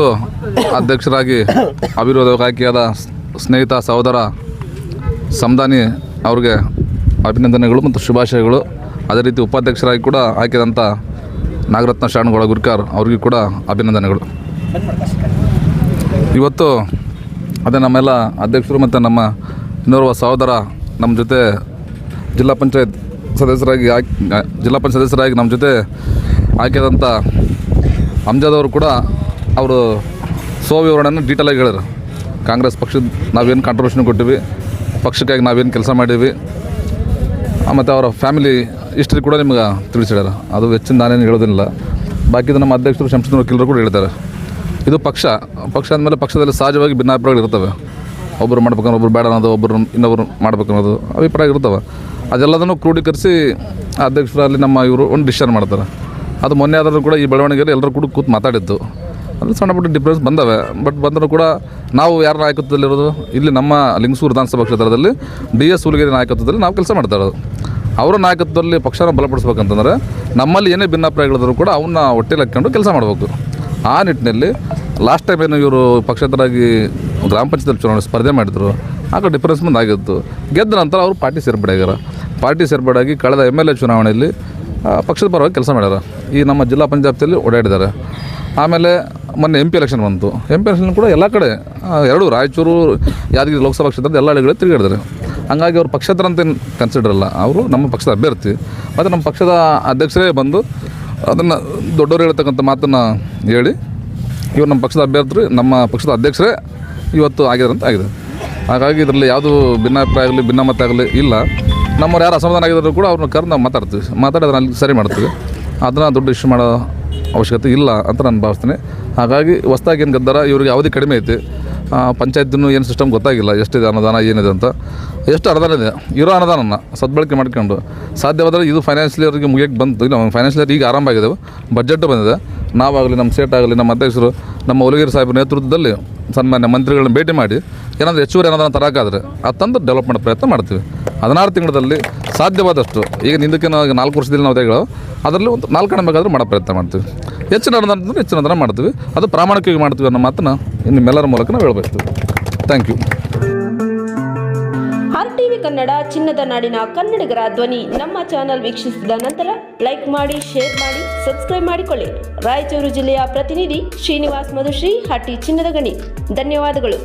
ಇವತ್ತು ಅಧ್ಯಕ್ಷರಾಗಿ ಅವಿರೋಧವಾಗಿ ಆಯ್ಕೆಯಾದ ಸ್ನೇಹಿತ, ಸಹೋದರ ಸಮದಾನಿ ಅವ್ರಿಗೆ ಅಭಿನಂದನೆಗಳು ಮತ್ತು ಶುಭಾಶಯಗಳು. ಅದೇ ರೀತಿ ಉಪಾಧ್ಯಕ್ಷರಾಗಿ ಕೂಡ ಆಯ್ಕೆಯಾದಂಥ ನಾಗರತ್ನ ಶರಣಗೌಡ ಗುರ್ಕಾರ್ ಅವ್ರಿಗೂ ಕೂಡ ಅಭಿನಂದನೆಗಳು. ಇವತ್ತು ಅದೇ ನಮ್ಮೆಲ್ಲ ಅಧ್ಯಕ್ಷರು ಮತ್ತು ನಮ್ಮ ಇನ್ನೋರ್ವ ಸಹೋದರ ನಮ್ಮ ಜೊತೆ ಜಿಲ್ಲಾ ಪಂಚಾಯತ್ ಸದಸ್ಯರಾಗಿ ಜಿಲ್ಲಾ ಪಂಚಾಯತ್ ಸದಸ್ಯರಾಗಿ ನಮ್ಮ ಜೊತೆ ಆಯ್ಕೆಯಾದಂಥ ಅಮ್ಜಾದವರು ಕೂಡ ಅವರು ಸ್ವವಿವರಣೆಯನ್ನು ಡೀಟೇಲಾಗಿ ಹೇಳಿದ್ರು. ಕಾಂಗ್ರೆಸ್ ಪಕ್ಷದ ನಾವೇನು ಕಾಂಟ್ರಿಬ್ಯೂಷನ್ ಕೊಟ್ಟಿವಿ, ಪಕ್ಷಕ್ಕಾಗಿ ನಾವೇನು ಕೆಲಸ ಮಾಡೀವಿ ಮತ್ತು ಅವರ ಫ್ಯಾಮಿಲಿ ಹಿಸ್ಟ್ರಿ ಕೂಡ ನಿಮ್ಗೆ ತಿಳಿಸಿಡ್ಯಾರ ಅದು ಹೆಚ್ಚಿನ ನಾನೇನು ಹೇಳೋದಿಲ್ಲ. ಬಾಕಿದು ನಮ್ಮ ಅಧ್ಯಕ್ಷರು ಶಂಶನ್ ವಕೀಲರು ಕೂಡ ಹೇಳ್ತಾರೆ. ಇದು ಪಕ್ಷ ಪಕ್ಷ ಅಂದಮೇಲೆ ಪಕ್ಷದಲ್ಲಿ ಸಹಜವಾಗಿ ಭಿನ್ನಾಭಿಪ್ರಾಯಗಳು ಇರ್ತವೆ. ಒಬ್ಬರು ಮಾಡ್ಬೇಕನ್ನೋ ಒಬ್ರು ಬೇಡ ಅನ್ನೋದು ಒಬ್ಬರು ಇನ್ನೊಬ್ಬರು ಮಾಡ್ಬೇಕನ್ನೋದು ಅಭಿಪ್ರಾಯ ಇರ್ತವೆ. ಅದೆಲ್ಲದನ್ನು ಕ್ರೋಢೀಕರಿಸಿ ಅಧ್ಯಕ್ಷರಲ್ಲಿ ನಮ್ಮ ಇವರು ಒಂದು ಡಿಸಿಷನ್ ಮಾಡ್ತಾರೆ. ಅದು ಮೊನ್ನೆ ಆದರೂ ಕೂಡ ಈ ಬೆಳವಣಿಗೆಯಲ್ಲಿ ಎಲ್ಲರೂ ಕೂಡ ಕೂತು ಮಾತಾಡಿದ್ದು. ಅಲ್ಲಿ ಸಣ್ಣ ಪುಟ್ಟ ಡಿಫ್ರೆನ್ಸ್ ಬಂದವೆ. ಬಟ್ ಬಂದರೂ ಕೂಡ ನಾವು ಯಾರ ನಾಯಕತ್ವದಲ್ಲಿರೋದು ಇಲ್ಲಿ ನಮ್ಮ ಲಿಂಗಸೂರು ವಿಧಾನಸಭಾ ಕ್ಷೇತ್ರದಲ್ಲಿ ಡಿ ಎಸ್ ಹುಲಗೇರಿ ನಾಯಕತ್ವದಲ್ಲಿ ನಾವು ಕೆಲಸ ಮಾಡ್ತಾ ಇರೋದು. ಅವರ ನಾಯಕತ್ವದಲ್ಲಿ ಪಕ್ಷನ ಬಲಪಡಿಸ್ಬೇಕಂತಂದ್ರೆ ನಮ್ಮಲ್ಲಿ ಏನೇ ಭಿನ್ನಾಭಿಪ್ರಾಯಗಳಿದ್ರು ಕೂಡ ಅವನ್ನ ಹೊಟ್ಟೆಲಿ ಹಾಕ್ಕೊಂಡು ಕೆಲಸ ಮಾಡಬೇಕು. ಆ ನಿಟ್ಟಿನಲ್ಲಿ ಲಾಸ್ಟ್ ಟೈಮ್ ಏನು ಇವರು ಪಕ್ಷೇತರಾಗಿ ಗ್ರಾಮ ಪಂಚಾಯತ್ ಚುನಾವಣೆ ಸ್ಪರ್ಧೆ ಮಾಡಿದ್ರು ಆಗ ಡಿಫರೆನ್ಸ್ ಮುಂದೆ ಆಗಿತ್ತು. ಗೆದ್ದ ನಂತರ ಅವರು ಪಾರ್ಟಿ ಸೇರ್ಪಡೆಯಾಗ್ಯಾರ ಪಾರ್ಟಿ ಸೇರ್ಪಡೆಯಾಗಿ ಕಳೆದ ಎಂ ಎಲ್ ಎ ಚುನಾವಣೆಯಲ್ಲಿ ಪಕ್ಷದ ಪರವಾಗಿ ಕೆಲಸ ಮಾಡ್ಯಾರ. ಈ ನಮ್ಮ ಜಿಲ್ಲಾ ಪಂಚಾಯತಿಯಲ್ಲಿ ಓಡಾಡಿದ್ದಾರೆ. ಆಮೇಲೆ ಮೊನ್ನೆ ಎಂ ಪಿ ಎಲೆಕ್ಷನ್ ಬಂತು. ಎಂ ಪಿ ಎಲೆಕ್ಷನ್ ಕೂಡ ಎಲ್ಲ ಕಡೆ ಎರಡು ರಾಯಚೂರು, ಯಾದಗಿರಿ ಲೋಕಸಭಾ ಕ್ಷೇತ್ರದ ಎಲ್ಲ ಹಳ್ಳಿಗಳೇ ತಿರುಗಾಡಿದ್ದಾರೆ. ಹಂಗಾಗಿ ಅವ್ರು ಪಕ್ಷೇತರ ಅಂತ ಕನ್ಸಿಡರ್ ಅಲ್ಲ ಅವರು ನಮ್ಮ ಪಕ್ಷದ ಅಭ್ಯರ್ಥಿ. ಮತ್ತು ನಮ್ಮ ಪಕ್ಷದ ಅಧ್ಯಕ್ಷರೇ ಬಂದು ಅದನ್ನು ದೊಡ್ಡವರು ಹೇಳ್ತಕ್ಕಂಥ ಮಾತನ್ನು ಹೇಳಿ, ಇವರು ನಮ್ಮ ಪಕ್ಷದ ಅಭ್ಯರ್ಥಿ, ನಮ್ಮ ಪಕ್ಷದ ಅಧ್ಯಕ್ಷರೇ ಇವತ್ತು ಆಗಿದ್ದಾರೆ ಅಂತ ಆಗಿದೆ. ಹಾಗಾಗಿ ಇದರಲ್ಲಿ ಯಾವುದು ಭಿನ್ನಾಭಿಪ್ರಾಯ ಆಗಲಿ, ಭಿನ್ನಮತ ಆಗಲಿ ಇಲ್ಲ. ನಮ್ಮವ್ರು ಯಾರು ಅಸಮಾಧಾನ ಆಗಿದ್ರು ಕೂಡ ಅವ್ರನ್ನ ಕರೆದು ನಾವು ಮಾತಾಡ್ತೀವಿ. ಮಾತಾಡಿ ಅಲ್ಲಿ ಸರಿ ಮಾಡ್ತೀವಿ. ಅದನ್ನು ದೊಡ್ಡ ಇಶ್ಯೂ ಮಾಡೋ ಅವಶ್ಯಕತೆ ಇಲ್ಲ ಅಂತ ನಾನು ಭಾವಿಸ್ತೀನಿ. ಹಾಗಾಗಿ ಹೊಸ್ದಾಗಿ ಏನು ಗದ್ದಾರ ಇವ್ರಿಗೆ ಅವಧಿ ಕಡಿಮೆ ಐತಿ. ಪಂಚಾಯತ್ನು ಏನು ಸಿಸ್ಟಮ್ ಗೊತ್ತಾಗಿಲ್ಲ. ಎಷ್ಟಿದೆ ಅನುದಾನ ಏನಿದೆ ಅಂತ. ಎಷ್ಟು ಅನುದಾನ ಇದೆ? ಇರೋ ಅನುದಾನನ ಸದ್ಬಳಕೆ ಮಾಡ್ಕೊಂಡು. ಸಾಧ್ಯವಾದರೆ ಇದು ಫೈನಾನ್ಷಿಯಲ್ ಇಯರ್ಗೆ ಮುಗಿಯಕ್ಕೆ ಬಂತು. ಇಲ್ಲ ಫೈನಾನ್ಷಿಯಲ್ ಈಗ ಆರಂಭ ಆಗಿದೆ ಬಜೆಟ್ ಬಂದಿದೆ. ನಾವಾಗಲಿ ನಮ್ಮ ಸೇಟ್ ಆಗಲಿ, ನಮ್ಮ ಅಧ್ಯಕ್ಷರು, ನಮ್ಮ ಉಲಗಿರಿ ಸಾಹೇಬ್ ನೇತೃತ್ವದಲ್ಲಿ ಸನ್ಮಾನ್ಯ ಮಂತ್ರಿಗಳನ್ನ ಭೇಟಿ ಮಾಡಿ ಏನಾದರೂ ಹೆಚ್ಚುವರಿ ಅನುದಾನ ತರೋಕ್ಕಾದ್ರೆ ಅದು ತಂದು ಡೆವಲಪ್ಮೆಂಟ್ ಪ್ರಯತ್ನ ಮಾಡ್ತೀವಿ. ಹದಿನಾರು ತಿಂಗಳಲ್ಲಿ ಸಾಧ್ಯವಾದಷ್ಟು, ಈಗ ನಿಂದಕ್ಕೆ ನಾವು ನಾಲ್ಕು ವರ್ಷದಲ್ಲಿ ನಾವು ಹೇಳೋ ಅದರಲ್ಲಿ ಒಂದು ನಾಲ್ಕು ಹಣ ಬೇಕಾದರೂ ಮಾಡೋ ಪ್ರಯತ್ನ ಮಾಡ್ತೀವಿ. ಹೆಚ್ಚಿನ ಅಂತಂದ್ರೆ ಹೆಚ್ಚಿನ ಮಾಡ್ತೀವಿ. ಅದು ಪ್ರಾಮಾಣಿಕವಾಗಿ ಮಾಡ್ತೀವಿ ಅನ್ನೋ ಮಾತನ್ನ ನಿಮ್ಮೆಲ್ಲರ ಮೂಲಕ ನಾವು ಹೇಳ್ಬೇಕು. ಥ್ಯಾಂಕ್ ಯು ಟಿವಿ ಕನ್ನಡ, ಚಿನ್ನದ ನಾಡಿನ ಕನ್ನಡಿಗರ ಧ್ವನಿ ನಮ್ಮ ಚಾನೆಲ್ ವೀಕ್ಷಿಸಿದ ನಂತರ ಲೈಕ್ ಮಾಡಿ, ಶೇರ್ ಮಾಡಿ, ಸಬ್ಸ್ಕ್ರೈಬ್ ಮಾಡಿಕೊಳ್ಳಿ. ರಾಯಚೂರು ಜಿಲ್ಲೆಯ ಪ್ರತಿನಿಧಿ ಶ್ರೀನಿವಾಸ್ ಮಧುಶ್ರೀ, ಹಟ್ಟಿ ಚಿನ್ನದ ಗಣಿ. ಧನ್ಯವಾದಗಳು.